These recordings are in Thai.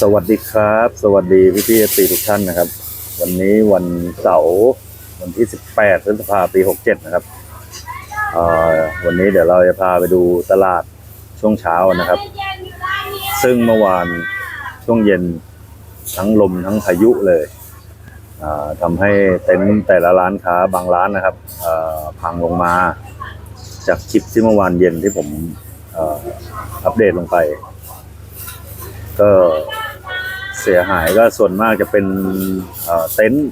สวัสดีครับ สวัสดีพี่พี่สีทุกท่านนะครับ วันนี้วันเสาร์วันที่ 18พฤษภาคมปี 67 นะครับวันนี้เดี๋ยวเราจะพาไปดูตลาดช่วงเช้านะครับ ซึ่งเมื่อวานช่วงเย็นทั้งลมทั้งพายุเลยทำให้เต็นท์แต่ละร้านค้าบางร้านนะครับพังลงมา จากคลิปที่เมื่อวานเย็นที่ผมอัปเดตลงไป ก็เสียหายก็ส่วนมากจะเป็นเต็นท์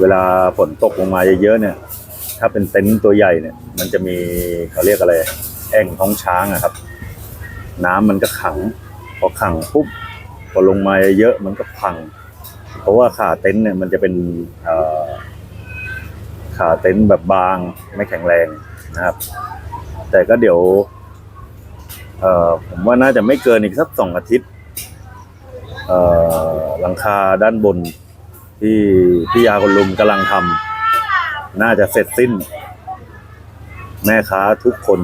เวลาฝนตกลงมาเยอะๆเนี่ย ถ้าเป็นเต็นท์ตัวใหญ่เนี่ย มันจะมีเขาเรียกอะไร แอ่งท้องช้างอะครับ น้ำมันก็ขัง พอขังปุ๊บพอลงมาเยอะๆมันก็พัง เพราะว่าขาเต็นท์เนี่ยมันจะเป็นขาเต็นท์แบบบางไม่แข็งแรงนะครับ แต่ก็เดี๋ยว เอ่อผมว่าน่าจะไม่เกินอีกสักสองอาทิตย์เอ่อหลังคาด้านบนที่พี่ยาคนลุมกำลังทำน่าจะเสร็จสิ้น แม่ค้าทุกคน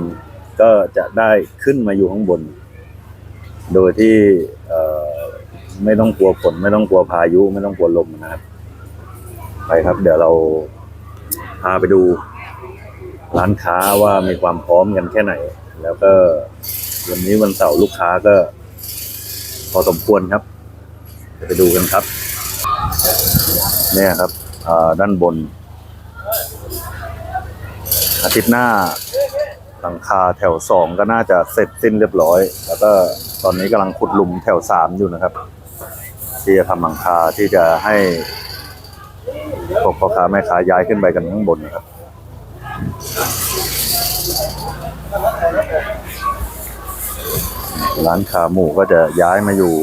ก็จะได้ขึ้นมาอยู่ข้างบน โดยที่ไม่ต้องกลัวฝนไม่ต้องกลัวพายุ ไม่ต้องกลัวลมนะครับ ไปครับ เดี๋ยวเราพาไปดู ร้านค้าว่ามีความพร้อมกันแค่ไหน แล้วก็ วันนี้วันเสาร์ลูกค้าก็ พอสมควรครับไปดูกันครับ เนี่ยครับด้านบน อาทิตย์หน้าหลังคาแถวสองก็น่าจะเสร็จสิ้นเรียบร้อย แล้วก็ตอนนี้กำลังขุดหลุมแถวสามอยู่นะครับ ที่จะทำหลังคาที่จะให้พวกพ่อค้าแม่ค้าย้ายขึ้นไปกันข้างบนนะครับ ร้านขาหมูก็จะย้ายมาอยู่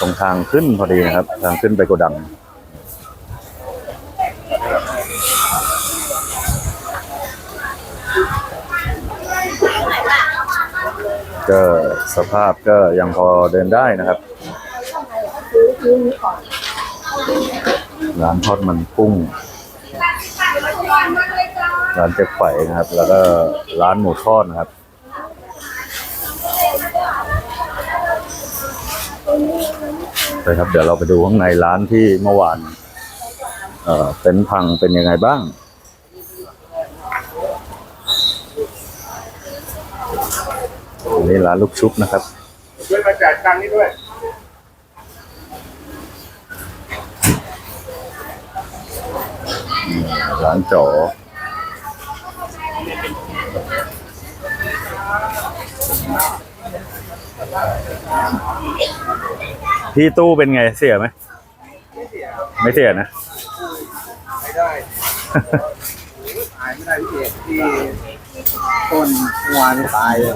ตรงทางขึ้นพอดีนะครับ ทางขึ้นไปโกดัง ก็สภาพก็ยังพอเดินได้นะครับ ร้านทอดมันกุ้ง ร้านเจ๊ไฝนะครับ แล้วก็ร้านหมูทอดนะครับ ไปครับ เดี๋ยวเราไปดูข้างในร้านที่เมื่อวานเอ่อเต็นท์พังเป็นยังไงบ้างอันนี้ร้านลูกชุบนะครับช่วยมาจ่ายตังค์นี่ด้วยร้านจ๋อ พี่ตู้เป็นไงเสียไหม ไม่เสียนะ ไม่ได้หายไม่ได้พี่เอกที่ต้นเมื่อวานนี่ตายเลย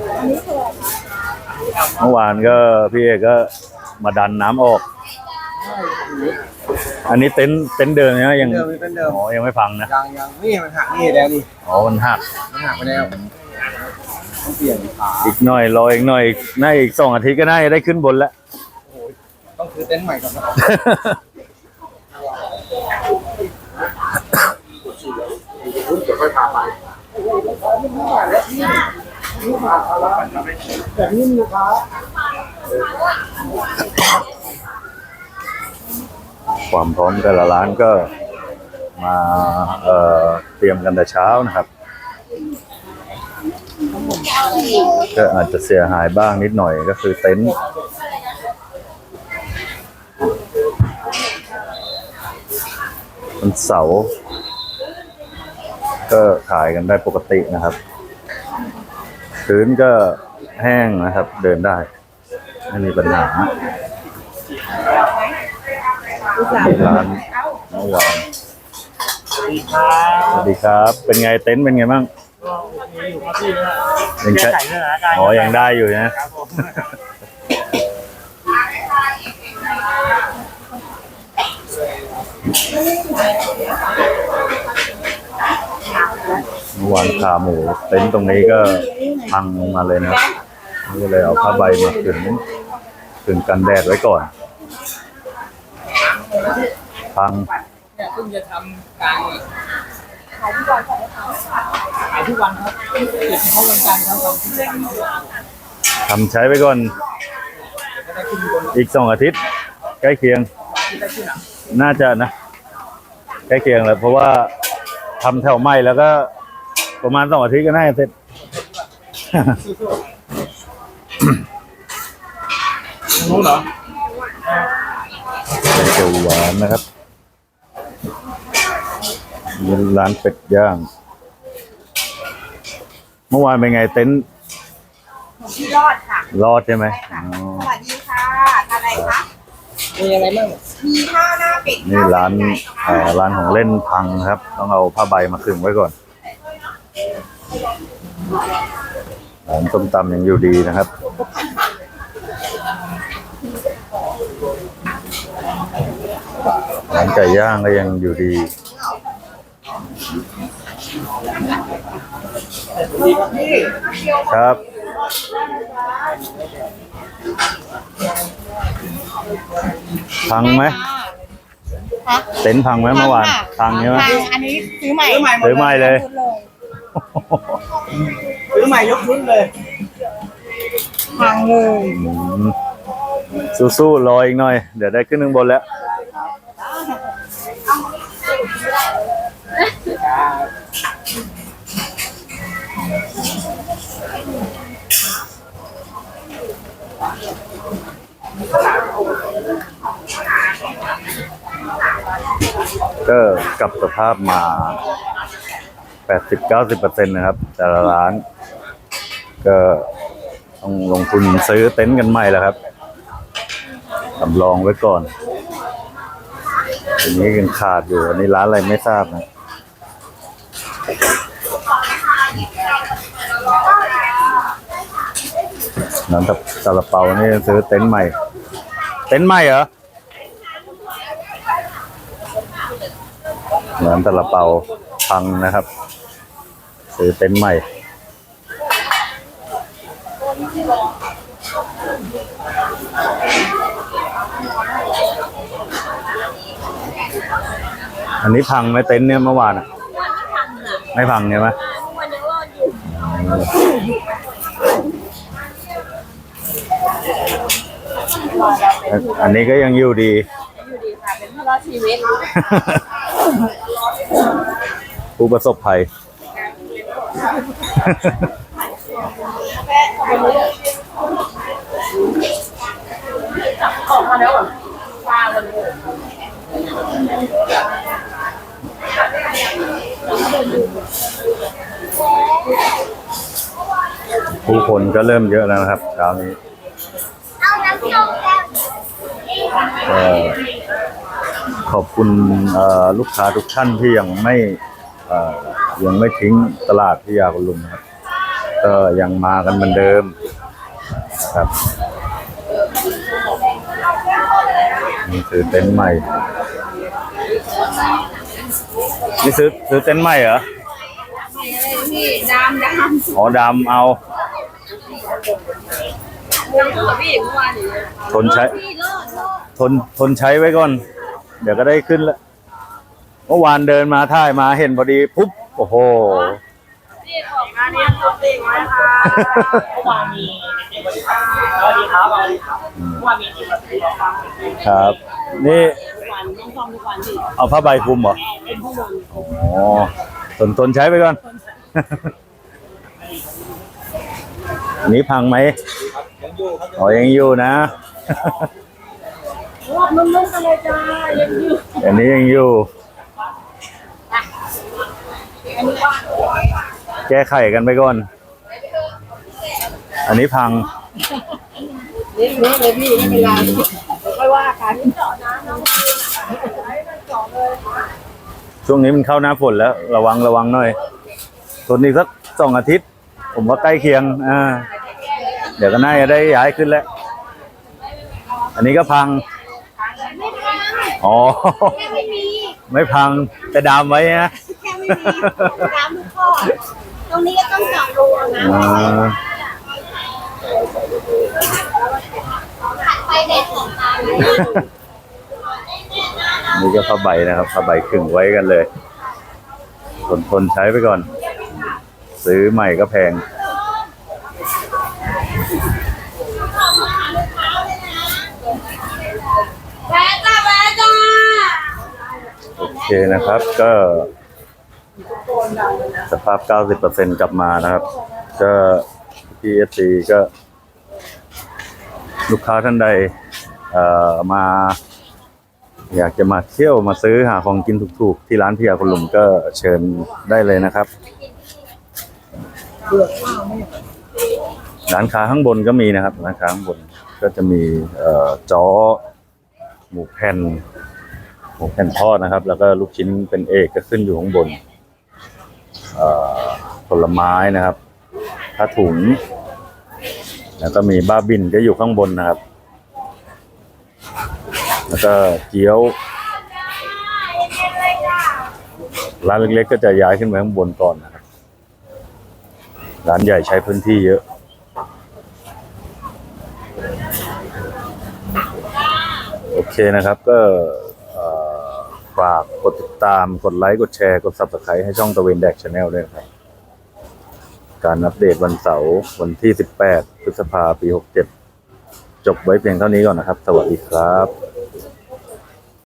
เมื่อวานก็พี่เอกก็มาดันน้ำออก อันนี้เต็นท์เต็นท์เดิมนะยังเดิมนี่เป็นเดิมอ๋อยังไม่พังนะยังยังนี่มันหักนี่แล้วนี่อ๋อมันหักมันหักไปแล้ว ต้องเปลี่ยนขาอีกหน่อยรออีกหน่อยน่าอีกสองอาทิตย์ก็น่าจะได้ขึ้นบนแล้วต้องซื้อเต็นท์ใหม่ก่อนนะเดี๋ยวค่อยพาไปแบบนี้มีลูกค้าความพร้อมแต่ละร้านก็มาเอ่อเตรียมกันแต่เช้านะครับ ก็อาจจะเสียหายบ้างนิดหน่อยก็คือเต็นท์วันเสาร์ก็ขายกันได้ปกตินะครับพื้นก็แห้งนะครับ เดินได้ ไม่มีปัญหาร้านเมื่อวานสวัสดีครับ เป็นไงเต็นท์เป็นไงบ้าง ก็โอเคอยู่ครับพี่นะยังแก้ใช้ไขสถานการณ์อ๋อยังได้อยู่นะ ครับผมเมื่อวานขาหมูเต็นท์ตรงนี้ก็พังลงมาเลยนะครับก็เลยเอาผ้าใบมาขึงขึงกันแดดไว้ก่อน พังเนี่ยเพิ่งจะทำการ ขายทุกวันขายทุกวันครับเก็บเฉพาะวันจันทร์ครับทำทุกวันทำใช้ไว้ก่อน ได้ขึ้นบนอีกสองอาทิตย์ ใกล้เคียงที่ได้ขึ้นอะน่าจะนะ ใกล้เคียงแล้วเพราะว่าทำแถวใหม่แล้วก็ ประมาณสองอาทิตย์ก็น่าจะเสร็จ สู้ๆนู้นเหรอเป็นเขียวหวานนะครับมี ร้านเป็ดย่าง เมื่อวานเป็นไงเต็นท์ที่รอดค่ะรอดใช่ไหมค่ะ อ๋อสวัสดีค่ะทานอะไรคะ มีอะไรบ้างมีข้าวหน้าเป็ดนี่ร้านเอ่อร้านของเล่นพังครับ ต้องเอาผ้าใบมาขึงไว้ก่อน ร้านส้มตำยังอยู่ดีนะครับ ร้านไก่ย่างก็ยังอยู่ดี ครับพี่ครับ พังไหมคะเต็นท์พังไหมเมื่อวานพังใช่ไหมพังอันนี้ซื้อใหม่ซื้อใหม่หมด ซื้อใหม่เลยพูดเลย ซื้อใหม่ยกชุดเลยพังเลยอืมสู้ๆรออีกหน่อย เดี๋ยวได้ขึ้นข้างบนแล้ว ก็กลับสภาพมา 80-90%นะครับ แต่ละร้าน ก็ต้องลงทุนซื้อเต็นท์กันใหม่แล้วครับสำรองไว้ก่อนอันนี้ยังขาดอยู่ อันนี้ร้านอะไรไม่ทราบนะน้ำตับซาลาเปานี่ซื้อเต็นท์ใหม่ เต็นท์ใหม่เหรอ น้ำซาลาเปาพังนะครับซื้อเต็นท์ใหม่อันนี้พังไหมเต็นท์เนี่ยเมื่อวานอะไม่พังใช่ไหมอันอันนี้ก็ยังอยู่ดี อยู่ดีค่ะ เป็นผู้รอดชีวิต ผู้ประสบภัย ออกมาแล้วเหรอปลาวันนี้ผู้คนก็เริ่มเยอะแล้วนะครับเช้านี้เอาน้ำส้มแล้วก็ขอบคุณเอ่อลูกค้าทุกท่านที่ยังไม่ ยังไม่ทิ้งตลาดพิยาคุณลุงนะครับ ก็ยังมากันเหมือนเดิมครับนี่ซื้อเต็นท์ใหม่นี่ซื้อซื้อเต็นท์ใหม่เหรอพี่ดำดำอ๋อดำเอาเรื่องของพี่เมื่อวานนี้ทนใช้พี่รอดรอดทนทนใช้ไว้ก่อน เดี๋ยวก็ได้ขึ้นแล้ว เมื่อวานเดินมาท่ายมาเห็นพอดีปุ๊บโอ้โหพี่ออกงานนี้ตัวเองไว้ค่ะเมื่อวานมีเด็กบริการสวัสดีครับสวัสดีครับเมื่อวานมีเด็กบริการครับ นี่ทุกวันต้องซ่อมทุกวันสิเอาผ้าใบคลุมเหรอเป็นผู้บนอ๋อทนทนใช้ไปก่อนอันนี้พังไหมยังอยู่ครับอ๋อยังอยู่นะรอบนุ่มๆกันเลยจ้ายังอยู่อันนี้ยังอยู่อันนี้ว่า แก้ไขกันไปก่อน อันนี้พังเล็กเลยพี่ไม่เป็นไรค่อยว่ากันช่วงนี้มันเข้าหน้าฝนแล้ว ระวังระวังหน่อยทนอีกสักสองอาทิตย์ ผมว่าใกล้เคียงอ่าเดี๋ยวก็น่าจะได้ย้ายขึ้นแล้ว อันนี้ก็พัง อ๋อ ไม่พัง แต่ดามไว้นะ น้ำทุกข้อตรงนี้ก็ต้องเจาะรูนะอ่ไฟเด็ดของตานี่ก็ผ้าใบนะครับผ้าใบขึงไว้กันเลยทนทนใช้ไปก่อน ซื้อใหม่ก็แพง แวจ้าแวจ้า โอเคนะครับก็ สภาพ 90%กลับมานะครับ ก็ PSC ก็ ลูกค้าท่านใดเอ่อมาอยากจะมาเที่ยวมาซื้อหาของกินถูกๆ ที่ร้านพี่ยาคุณลุงก็เชิญได้เลยนะครับ ร้านค้าข้างบนก็มีนะครับ ร้านค้าข้างบนก็จะมีเอ่อจอหมูแผ่นหมูแผ่นทอดนะครับ แล้วก็ลูกชิ้นเป็นเอกก็ขึ้นอยู่ข้างบน ผลไม้นะครับผ้าถุง แล้วก็มีบ้าบินก็อยู่ข้างบนนะครับ แล้วก็เกี๊ยวร้านเล็กๆ ก็จะย้ายขึ้นไปข้างบนก่อนนะครับ ร้านใหญ่ใช้พื้นที่เยอะโอเคนะครับก็ ฝากกดติดตามกดไลค์ กดแชร์ กด subscribe ให้ช่องตะเวนแดกชาแนลด้วยนะครับ การอัปเดตวันเสาร์วันที่ 18 พฤษภาปี 67 จบไว้เพียงเท่านี้ก่อนนะครับ สวัสดีครับ